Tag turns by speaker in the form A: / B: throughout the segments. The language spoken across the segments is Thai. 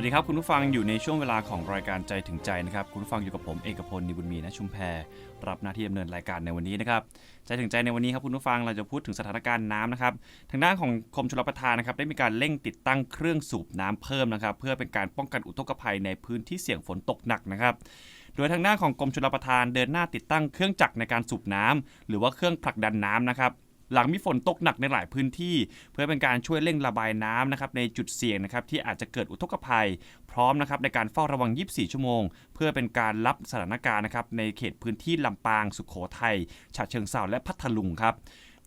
A: วัสดีครับคุณผู้ฟังอยู่ในช่วงเวลาของรายการใจถึงใจนะครับ คุณผู้ฟังอยู่กับผมเอกพลนิบุญมีนะชุมแพรรับหน้าที่ดำเนินรายการในวันนี้นะครับใจถึงใจในวันนี้ครับคุณผู้ฟังเราจะพูดถึงสถานการณ์น้ำนะครับทางด้านของกรมชลประทานนะครับได้มีการเร่งติดตั้งเครื่องสูบน้ำเพิ่มนะครับ เพื่อเป็นการป้องกันอุทกภัยในพื้นที่เสี่ยงฝนตกหนักนะครับโดยทางด้านของกรมชลประทานเดินหน้าติดตั้งเครื่องจักรในการสูบน้ำหรือว่าเครื่องผลักดันน้ำนะครับ หลังมีฝนตกหนักในหลายพื้นที่ เพื่อเป็นการช่วยเร่งระบายน้ำนะครับในจุดเสี่ยงนะครับที่อาจจะเกิดอุทกภัย พร้อมนะครับในการเฝ้าระวัง 24 ชั่วโมง เพื่อเป็นการรับสถานการณ์นะครับในเขตพื้นที่ลำปางสุขโขทัยฉะเชิงเซาและพัทลุงครับ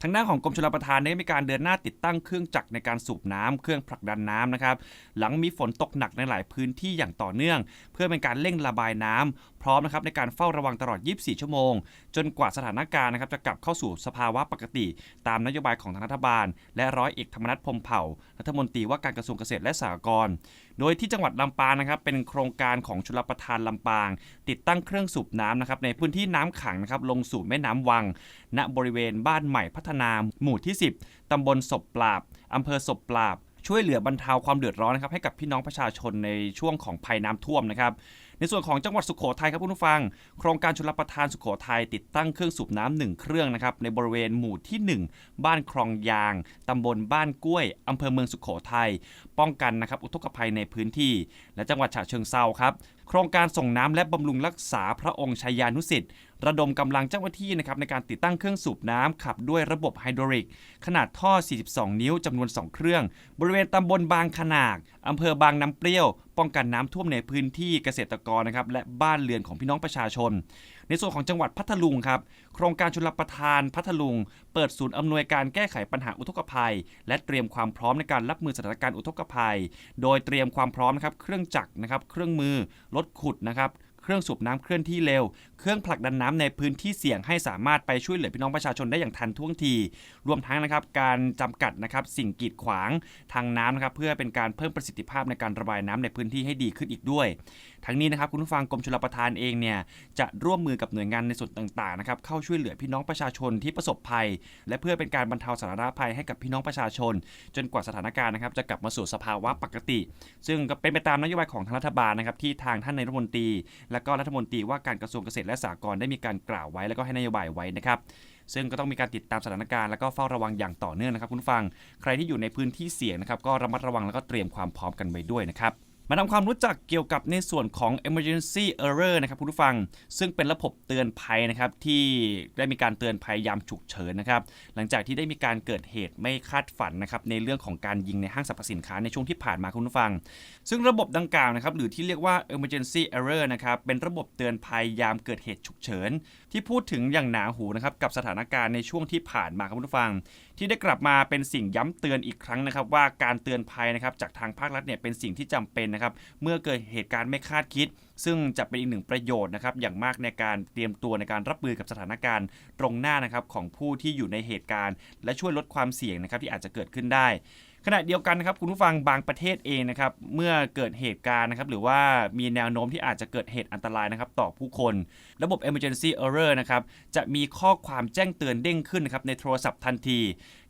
A: ทางด้านของกรมชลประทานได้มีการเดินหน้าติดตั้งเครื่องจักรในการสูบน้ำเครื่องผลักดันน้ำนะครับ หลังมีฝนตกหนักในหลายพื้นที่อย่างต่อเนื่อง เพื่อเป็นการเร่งระบายน้ำพร้อมนะครับในการเฝ้าระวังตลอด 24 ชั่วโมง จนกว่าสถานการณ์นะครับจะกลับเข้าสู่สภาวะปกติ ตามนโยบายของทางรัฐบาล และร้อยเอกธรรมนัฐพมเผ่ารัฐมนตรีว่าการกระทรวงเกษตรและสหกรณ์ โดยที่จังหวัดลำปางนะครับเป็นโครงการของชลประทานลำปาง ติดตั้งเครื่องสูบน้ำนะครับในพื้นที่น้ำขังนะครับลงสู่แม่น้ำวัง ณบริเวณบ้านใหม่พัฒนาหมู่ที่ 10ตำบลศพปราบอำเภอศพปราบ ช่วยเหลือบรรเทาความเดือดร้อนนะครับให้กับพี่น้องประชาชนในช่วงของภัยน้ำท่วมนะครับในส่วนของจังหวัดสุโขทัยครับคุณผู้ฟัง โครงการชลประทานสุโขทัยติดตั้งเครื่องสูบน้ำหนึ่งเครื่องนะครับในบริเวณหมู่ที่ 1 บ้านคลองยาง ตำบลบ้านกล้วยอำเภอเมืองสุโขทัยป้องกันนะครับอุทกภัยในพื้นที่ และจังหวัดฉะเชิงเซาครับโครงการส่งน้ำและบำรุงรักษาพระองค์ชัยยานุสิทธิ์ระดมกำลังเจ้าหน้าที่นะครับในการติดตั้งเครื่องสูบน้ำขับด้วยระบบไฮดรอลิก ขนาดท่อ 42 นิ้วจำนวน 2 เครื่อง บริเวณตำบลบางขนากอำเภอบางน้ำเปรี้ยว ป้องกันน้ำท่วมในพื้นที่เกษตรกรนะครับและบ้านเรือนของพี่น้องประชาชน ในส่วนของจังหวัดพัทลุงครับโครงการชลประทานพัทลุง เปิดศูนย์อำนวยการแก้ไขปัญหาอุทกภัย และเตรียมความพร้อมในการรับมือสถานการณ์อุทกภัย โดยเตรียมความพร้อมนะครับเครื่องจักรนะครับเครื่องมือรถขุดนะครับเครื่องสูบน้ำเคลื่อนที่เร็ว เครื่องผลักดันน้ำในพื้นที่เสี่ยงให้สามารถไปช่วยเหลือพี่น้องประชาชนได้อย่างทันท่วงที รวมทั้งนะครับการจำกัดนะครับสิ่งกีดขวางทางน้ำนะครับเพื่อเป็นการเพิ่มประสิทธิภาพในการระบายน้ำในพื้นที่ให้ดีขึ้นอีกด้วย ทั้งนี้นะครับคุณผู้ฟังกรมชลประทานเองเนี่ยจะร่วมมือกับหน่วยงานในส่วนต่างๆนะครับเข้าช่วยเหลือพี่น้องประชาชนที่ประสบภัย และเพื่อเป็นการบรรเทาสาธารณภัยให้กับพี่น้องประชาชน จนกว่าสถานการณ์นะครับจะกลับมาสู่สภาวะปกติ ซึ่งก็เป็นไปตามนโยบายของทางรัฐบาลนะครับที่ทางท่านนายรัฐมนตรี และก็รัฐมนตรีว่าการกระทรวงเกษตรและสากรได้มีการกล่าวไว้แล้วก็ให้นโยบายไว้นะครับซึ่งก็ต้องมีการติดตามสถานการณ์แล้วก็เฝ้าระวังอย่างต่อเนื่องนะครับคุณฟัง ใครที่อยู่ในพื้นที่เสี่ยงนะครับก็ระมัดระวังแล้วก็เตรียมความพร้อมกันไว้ด้วยนะครับ มาทำความรู้จักเกี่ยวกับในส่วนของ emergency error นะครับคุณผู้ฟัง ซึ่งเป็นระบบเตือนภัยนะครับที่ได้มีการเตือนภัยยามฉุกเฉินนะครับหลังจากที่ได้มีการเกิดเหตุไม่คาดฝันนะครับในเรื่องของการยิงในห้างสรรพสินค้าในช่วงที่ผ่านมาคุณผู้ฟัง ซึ่งระบบดังกล่าวนะครับหรือที่เรียกว่า emergency error นะครับเป็นระบบเตือนภัยยามเกิดเหตุฉุกเฉิน ที่พูดถึงอย่างหนาหูนะครับกับสถานการณ์ในช่วงที่ผ่านมาครับคุณผู้ฟัง ที่ได้กลับมาเป็นสิ่งย้ำเตือนอีกครั้งนะครับว่าการเตือนภัยนะครับจากทางภาครัฐเนี่ยเป็นสิ่งที่จำเป็นนะครับเมื่อเกิดเหตุการณ์ไม่คาดคิด ซึ่งจะเป็นอีกหนึ่งประโยชน์นะครับอย่างมากในการเตรียมตัวในการรับมือกับสถานการณ์ตรงหน้านะครับของผู้ที่อยู่ในเหตุการณ์ และช่วยลดความเสี่ยงนะครับที่อาจจะเกิดขึ้นได้ขณะเดียวกันนะครับคุณผู้ฟังบางประเทศเองนะครับเมื่อเกิดเหตุการณ์นะครับหรือว่ามีแนวโน้มที่อาจจะเกิดเหตุอันตรายนะครับต่อผู้คน ระบบ emergency error นะครับจะมีข้อความแจ้งเตือนเด้งขึ้นนะครับในโทรศัพท์ทันที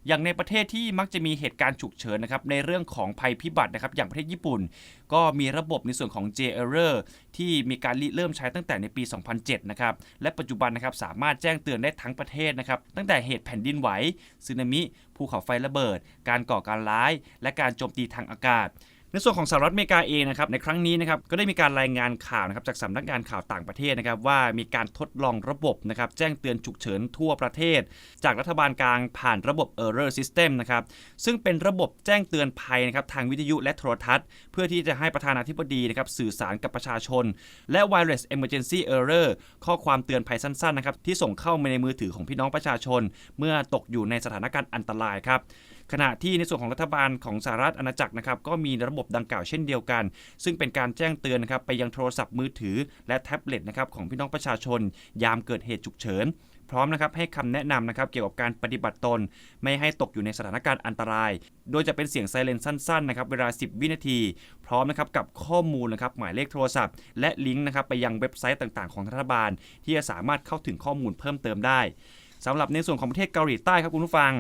A: อย่างในประเทศที่มักจะมีเหตุการณ์ฉุกเฉินนะครับในเรื่องของภัยพิบัตินะครับอย่างประเทศญี่ปุ่น ก็มีระบบในส่วนของ J error ที่มีการริเริ่มใช้ตั้งแต่ในปี 2007 นะครับและปัจจุบันนะครับสามารถแจ้งเตือนได้ทั้งประเทศนะครับตั้งแต่เหตุแผ่นดินไหวสึนามิภูเขาไฟระเบิด การก่อการร้าย และการโจมตีทางอากาศ ในส่วนของสหรัฐอเมริกาเองนะครับในครั้งนี้นะครับก็ได้มีการรายงานข่าวนะครับจากสำนักงานข่าวต่างประเทศนะครับว่ามีการทดลองระบบนะครับแจ้งเตือนฉุกเฉินทั่วประเทศ จากรัฐบาลกลางผ่านระบบ Error System นะครับซึ่งเป็นระบบแจ้งเตือนภัยนะครับทางวิทยุและโทรทัศน์ เพื่อที่จะให้ประธานาธิบดีนะครับสื่อสารกับประชาชน และ Wireless Emergency Error ข้อความเตือนภัยสั้นๆนะครับที่ส่งเข้ามาในมือถือของพี่น้องประชาชน เมื่อตกอยู่ในสถานการณ์อันตรายครับ ขณะที่ในส่วนของรัฐบาลของสหรัฐอาณาจักรนะครับก็มีระบบดังกล่าวเช่นเดียวกัน ซึ่งเป็นการแจ้งเตือนนะครับไปยังโทรศัพท์มือถือ และแท็บเล็ตนะครับของพี่น้องประชาชน ยามเกิดเหตุฉุกเฉินพร้อมนะครับให้คำแนะนำนะครับเกี่ยวกับการปฏิบัติตน ไม่ให้ตกอยู่ในสถานการณ์อันตราย โดยจะเป็นเสียงไซเรนสั้นๆนะครับเวลา 10 วินาที พร้อมนะครับกับข้อมูลนะครับหมายเลขโทรศัพท์ และลิงก์นะครับไปยังเว็บไซต์ต่างๆ ของรัฐบาล ที่จะสามารถเข้าถึงข้อมูลเพิ่มเติมได้สำหรับในส่วนของประเทศเกาหลีใต้ครับคุณผู้ฟัง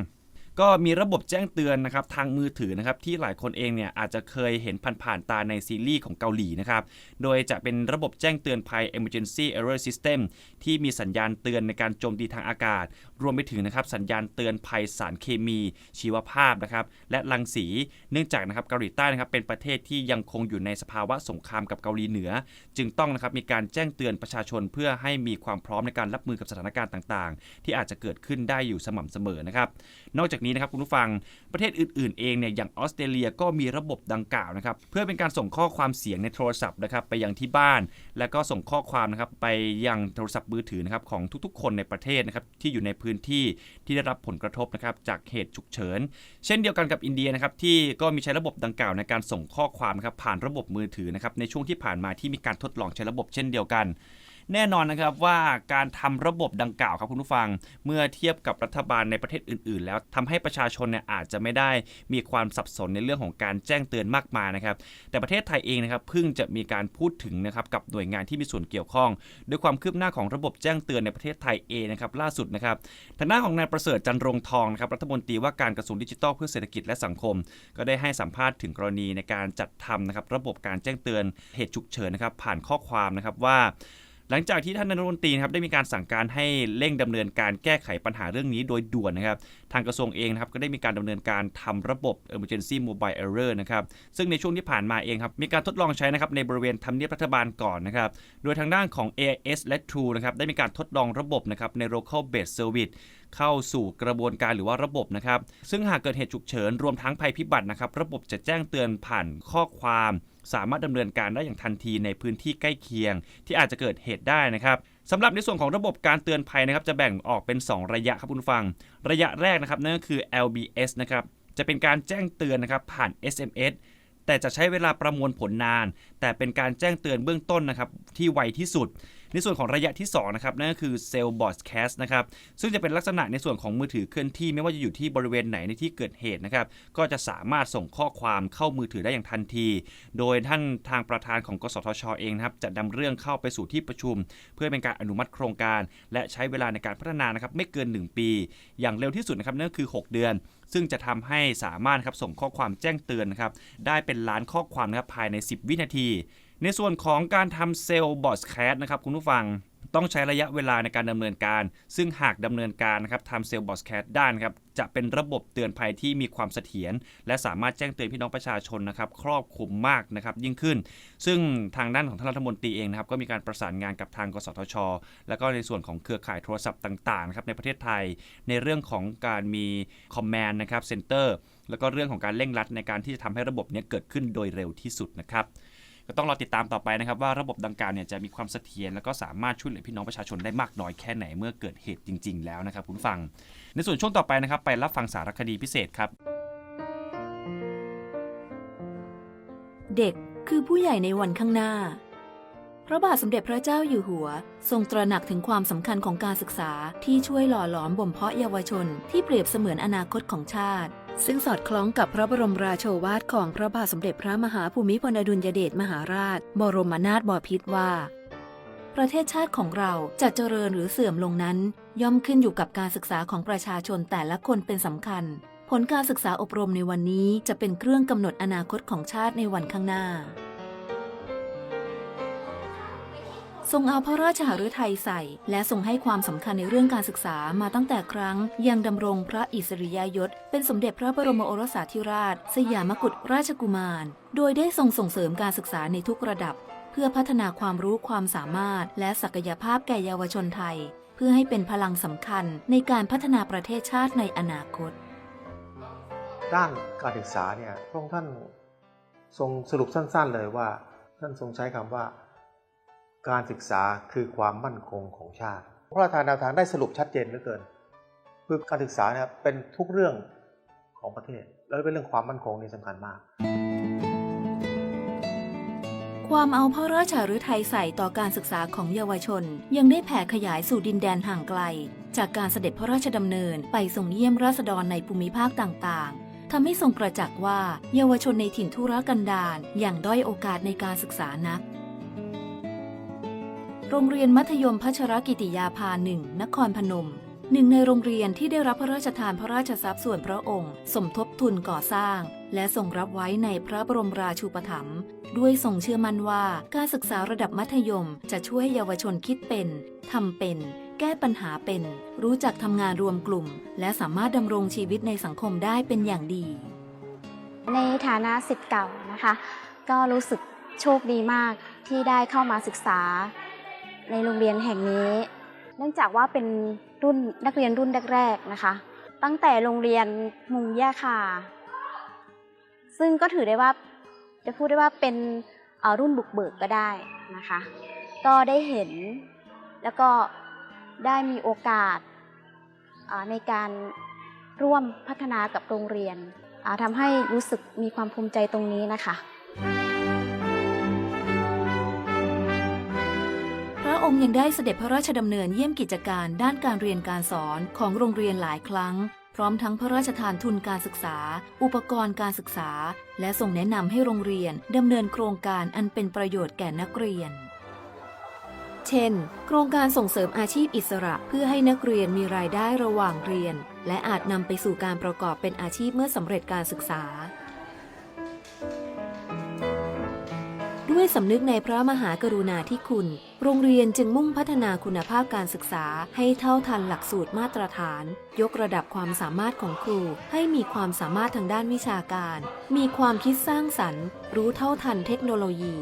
A: ก็มีระบบแจ้งเตือนนะครับทางมือถือนะครับที่หลายคนเองเนี่ยอาจจะเคยเห็นผ่านๆตาในซีรีส์ของเกาหลีนะครับโดยจะเป็นระบบแจ้งเตือนภัย emergency error system ที่มีสัญญาณเตือนในการโจมตีทางอากาศ รวมไปถึงนะครับสัญญาณเตือนภัยสารเคมีชีวภาพนะครับและรังสีเนื่องจากนะครับเกาหลีใต้นะครับเป็นประเทศที่ยังคงอยู่ในสภาวะสงครามกับเกาหลีเหนือ จึงต้องนะครับมีการแจ้งเตือนประชาชนเพื่อให้มีความพร้อมในการรับมือกับสถานการณ์ต่างๆ ที่อาจจะเกิดขึ้นได้อยู่สม่ำเสมอนะครับนอกจากนี้นะครับคุณผู้ฟังประเทศอื่นๆ เองเนี่ยอย่างออสเตรเลียก็มีระบบดังกล่าวนะครับเพื่อเป็นการส่งข้อความเสียงในโทรศัพท์นะครับไปยังที่บ้าน แล้วก็ส่งข้อความนะครับไปยังโทรศัพท์มือถือนะครับของทุกๆ คนในประเทศนะครับที่อยู่ในพื้นที่ที่ได้รับผลกระทบนะครับจากเหตุฉุกเฉิน เช่นเดียวกันกับอินเดียนะครับที่ก็มีใช้ระบบดังกล่าวในการส่งข้อความนะครับผ่านระบบมือถือนะครับในช่วงที่ผ่านมาที่มีการทดลองใช้ระบบเช่นเดียวกัน แน่นอนนะครับว่าการทำระบบดังกล่าวครับคุณผู้ฟัง เมื่อเทียบกับรัฐบาลในประเทศอื่น ๆ แล้วทำให้ประชาชนเนี่ยอาจจะไม่ได้มีความสับสนในเรื่องของการแจ้งเตือนมากมายนะครับ แต่ประเทศไทยเองนะครับเพิ่งจะมีการพูดถึงนะครับกับหน่วยงานที่มีส่วนเกี่ยวข้องด้วยความคืบหน้าของระบบแจ้งเตือนในประเทศไทยเองนะครับล่าสุดนะครับทางด้านของนายประเสริฐจันรงทองนะครับรัฐมนตรีว่าการกระทรวงดิจิทัลเพื่อเศรษฐกิจและสังคม ก็ได้ให้สัมภาษณ์ถึงกรณีในการจัดทำนะครับระบบการแจ้งเตือนเหตุฉุกเฉินนะครับผ่านข้อความนะครับว่า หลังจากที่ท่านนายกรัฐมนตรีครับได้มีการสั่งการให้เร่งดำเนินการแก้ไขปัญหาเรื่องนี้โดยด่วนนะครับ ทางกระทรวงเองนะครับก็ได้มีการดำเนินการทำระบบ emergency mobile error นะครับซึ่งในช่วงที่ผ่านมาเองครับมีการทดลองใช้นะครับในบริเวณทำเนียบรัฐบาลก่อนนะครับโดยทางด้านของ AIS และ True นะครับได้มีการทดลองระบบนะครับใน local based service เข้าสู่กระบวนการหรือว่าระบบนะครับ ซึ่งหากเกิดเหตุฉุกเฉินรวมทั้งภัยพิบัตินะครับ ระบบจะแจ้งเตือนผ่านข้อความ สามารถดำเนินการได้อย่างทันทีในพื้นที่ใกล้เคียง ที่อาจจะเกิดเหตุได้นะครับสำหรับในส่วนของระบบการเตือนภัยนะครับ จะแบ่งออกเป็น 2 ระยะครับคุณฟัง ระยะแรกนะครับนั่นก็คือ LBS นะครับจะเป็นการแจ้งเตือนนะครับผ่าน SMS แต่จะใช้เวลาประมวลผลนาน แต่เป็นการแจ้งเตือนเบื้องต้นนะครับที่ไวที่สุด ในส่วนของระยะที่2นะครับนั่นก็คือเซลล์บอ d แคสนะครับซึ่งจะเป็นลักษณะในส่วนของมือถือเคลื่อนที่ไม่ว่าจะอยู่ที่บริเวณไหนในที่เกิดเหตุนะครับก็จะสามารถส่งข้อความเข้ามือถือได้อย่างทันที โดยท่านทางประธานของกสทชเองนะครับจะนำเรื่องเข้าไปสู่ที่ประชุม เพื่อเป็นการอนุมัติโครงการ และใช้เวลาในการพัฒนานะครับไม่เกิน 1 ปี อย่างเร็วที่สุดนะครับนั่นก็คือ 6 เดือน ซึ่งจะทำให้สามารถครับส่งข้อความแจ้งเตือนนะครับได้เป็นล้านข้อความนะครับภายใน 10 วินาที ในส่วนของการทำเซลล์บอ d แคสนะครับคุณผู้ฟังต้องใช้ระยะเวลาในการดำเนินการ ซึ่งหากดำเนินการนะครับทำเซลล์บอ d แคสได้นะครับ จะเป็นระบบเตือนภัยที่มีความเสถียรและสามารถแจ้งเตือนพี่น้องประชาชนนะครับ ครอบคลุมมากนะครับยิ่งขึ้น ซึ่งทางด้านของท่านรัฐมนตรีเองนะครับ ก็มีการประสานงานกับทางกสทช แล้วก็ในส่วนของเครือข่ายโทรศัพท์ต่างๆครับในประเทศไทย ในเรื่องของการมีคอมแมนนะครับเซ็นเตอร์แล้วก็เรื่องของการเร่งรัดในการที่จะทำให้ระบบนี้เกิดขึ้นโดยเร็วที่สุดนะครับ ก็ต้องรอติดตามต่อไปนะครับว่าระบบดังกล่าวเนี่ยจะมีความเสถียรแล้วก็สามารถช่วยเหลือพี่น้องประชาชนได้มากน้อยแค่ไหนเมื่อเกิดเหตุจริง ๆ แล้วนะครับคุณฟัง ในส่วนช่วงต่อไปนะครับไปรับฟังสารคดีพิเศษครับ
B: เด็กคือผู้ใหญ่ในวันข้างหน้า พระบาทสมเด็จพระเจ้าอยู่หัว ทรงตระหนักถึงความสำคัญของการศึกษาที่ช่วยหล่อหลอมบ่มเพาะเยาวชนที่เปรียบเสมือนอนาคตของชาติ ซึ่งสอดคล้องกับพระบรมราโชวาทของพระบาทสมเด็จพระมหาภูมิพลอดุลยเดชมหาราช บรมนาถบพิตรว่า ประเทศชาติของเราจะเจริญหรือเสื่อมลงนั้น ย่อมขึ้นอยู่กับการศึกษาของประชาชนแต่ละคนเป็นสำคัญ ผลการศึกษาอบรมในวันนี้จะเป็นเครื่องกำหนดอนาคตของชาติในวันข้างหน้า ทรงเอาพระราชหฤทัยใส่ และทรงให้ความสำคัญในเรื่องการศึกษามาตั้งแต่ครั้ง ยังดำรงพระอิสริยยศ เป็นสมเด็จพระบรมโอรสาธิราช สยามกุฎราชกุมาร โดยได้ทรงส่งเสริมการศึกษาในทุกระดับ เพื่อพัฒนาความรู้ความสามารถ และศักยภาพแก่เยาวชนไทย เพื่อให้เป็นพลังสำคัญในการพัฒนาประเทศชาติในอนาคต
C: ด้านการศึกษาเนี่ยพระองค์ท่านทรงสรุปสั้น ๆ เลยว่า ท่านทรงใช้คำว่า การศึกษาคือความมั่นคงของชาติ พระราชทานแนวทางได้สรุปชัดเจนเหลือเกิน คือการศึกษาเนี่ยเป็นทุกเรื่องของประเทศ แล้วเป็นเรื่องความมั่นคงนี่สำคัญมาก
B: ความเอาพระราชฤทัยใส่ต่อการศึกษาของเยาวชน ยังได้แผ่ขยายสู่ดินแดนห่างไกล จากการเสด็จพระราชดำเนินไปทรงเยี่ยมราษฎรในภูมิภาคต่างๆทำให้ทรงประจักว่าเยาวชนในถิ่นทุรกันดารอย่างด้อยโอกาสในการศึกษานัก โรงเรียนมัธยมพัชรกิติยาภาหนึ่งนครพนม หนึ่งในโรงเรียนที่ได้รับพระราชทานพระราชทรัพย์ส่วนพระองค์ สมทบทุนก่อสร้าง และทรงรับไว้ในพระบรมราชูปถัมภ์ด้วยทรงเชื่อมั่นว่าการศึกษาระดับมัธยมจะช่วยให้เยาวชนคิดเป็นทำเป็น แก้ปัญหาเป็น รู้จักทำงานรวมกลุ่ม และสามารถดำรงชีวิตในสังคมได้เป็นอย่างดี
D: ในฐานะสิทธิ์เก่านะคะ ก็รู้สึกโชคดีมากที่ได้เข้ามาศึกษา ในโรงเรียนแห่งนี้ เนื่องจากว่าเป็นรุ่นนักเรียนรุ่นแรกๆนะคะ ตั้งแต่โรงเรียนมุงย่าคา ซึ่งก็ถือได้ว่าจะพูดได้ว่าเป็นรุ่นบุกเบิกก็ได้นะคะ ก็ได้เห็นแล้วก็ได้มีโอกาสในการร่วมพัฒนากับโรงเรียนทำให้รู้สึกมีความภูมิใจตรงนี้นะคะ
B: องค์ยังได้เสด็จพระราชดำเนินเยี่ยมกิจการด้านการเรียนการสอนของโรงเรียนหลายครั้ง พร้อมทั้งพระราชทานทุนการศึกษา อุปกรณ์การศึกษา และส่งแนะนำให้โรงเรียนดำเนินโครงการอันเป็นประโยชน์แก่นักเรียน เช่น โครงการส่งเสริมอาชีพอิสระเพื่อให้นักเรียนมีรายได้ระหว่างเรียน และอาจนำไปสู่การประกอบเป็นอาชีพเมื่อสำเร็จการศึกษา ด้วยสำนึกในพระมหากรุณาธิคุณ โรงเรียนจึงมุ่งพัฒนาคุณภาพการศึกษาให้เท่าทันหลักสูตรมาตรฐาน ยกระดับความสามารถของครู ให้มีความสามารถทางด้านวิชาการ มีความคิดสร้างสรรค์ รู้เท่าทันเทคโนโลยี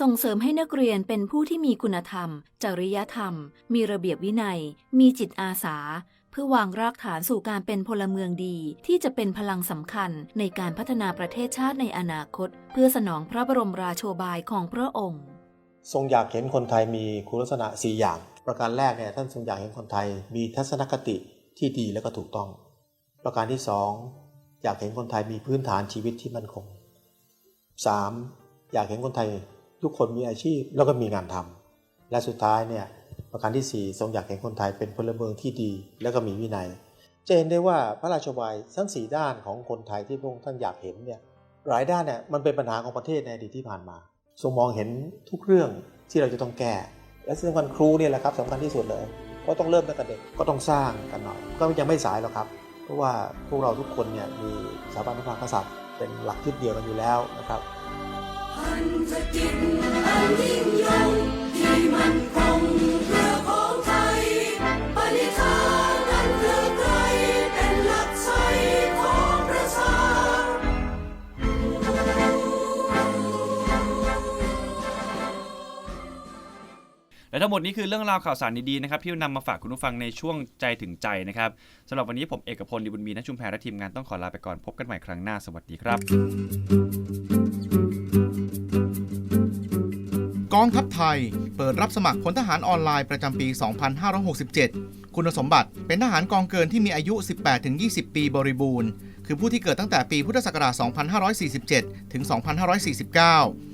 B: ส่งเสริมให้นักเรียนเป็นผู้ที่มีคุณธรรม จริยธรรม มีระเบียบวินัย มีจิตอาสา พื่อวางรากฐานสู่การเป็นพลเมืองดี ที่จะเป็นพลังสำคัญในการพัฒนาประเทศชาติในอนาคต เพื่อสนองพระบรมราโชบายของพระองค์
C: ทรงอยากเห็นคนไทยมีคุณลักษณะ 4 อย่าง ประการแรกเนี่ยท่านทรงอยากเห็นคนไทยมีทัศนคติที่ดีและก็ถูกต้อง ประการที่ 2 อยากเห็นคนไทยมีพื้นฐานชีวิตที่มั่นคง 3. อยากเห็นคนไทยทุกคนมีอาชีพแล้วก็มีงานทำและสุดท้ายเนี่ย ประการทีสี่ 4 ทรงอยากเห็นคนไทยเป็นพลเมืองที่ดี แล้วก็มีวินัย จะเห็นได้ว่าพระราชบายทั้งสี่ด้านของคนไทยที่พระองค์ท่านอยากเห็นเนี่ยหลายด้านเนี่ยมันเป็นปัญหาของประเทศในอดีตที่ผ่านมา ทรงมองเห็นทุกเรื่องที่เราจะต้องแก้ และสำคัญครูเนี่ยแหละครับสำคัญที่สุดเลยก็ต้องเริ่มตั้งแต่เด็กก็ต้องสร้างกันหน่อย ก็ยังไม่สายหรอกครับ เพราะว่าพวกเราทุกคนเนี่ยมีสถาบันพระมหากษัตริย์เป็นหลักยึดเดียวกันอยู่แล้วนะครับ
E: พันธกิจอันยิ่งใหญ่ที่มัน
A: และทั้งหมดนี้คือเรื่องราวข่าวสารดีๆนะครับที่นำมาฝากคุณผู้ฟังในช่วงใจถึงใจนะครับสำหรับวันนี้ผมเอกพลดีบุญมีนชุมแพรและทีมงานต้องขอลาไปก่อนพบกันใหม่ครั้งหน้าสวัสดีครับ
F: กองทัพไทย เปิดรับสมัครพลทหารออนไลน์ประจำปี 2567 คุณสมบัติเป็นทหารกองเกินที่มีอายุ 18-20 ปีบริบูรณ์ คือผู้ที่เกิดตั้งแต่ปีพุทธศักราช 2547 ถึง 2549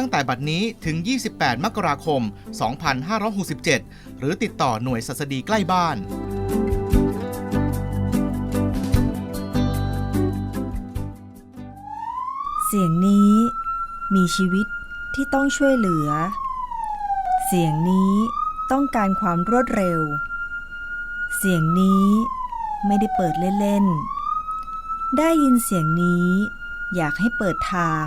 F: ตั้งแต่บัดนี้ถึง 28 มกราคม 2567 หรือติดต่อหน่วยสัสดีใกล้บ้าน
G: เสียงนี้มีชีวิตที่ต้องช่วยเหลือ เสียงนี้ต้องการความรวดเร็ว เสียงนี้ไม่ได้เปิดเล่นๆ ได้ยินเสียงนี้อยากให้เปิดทาง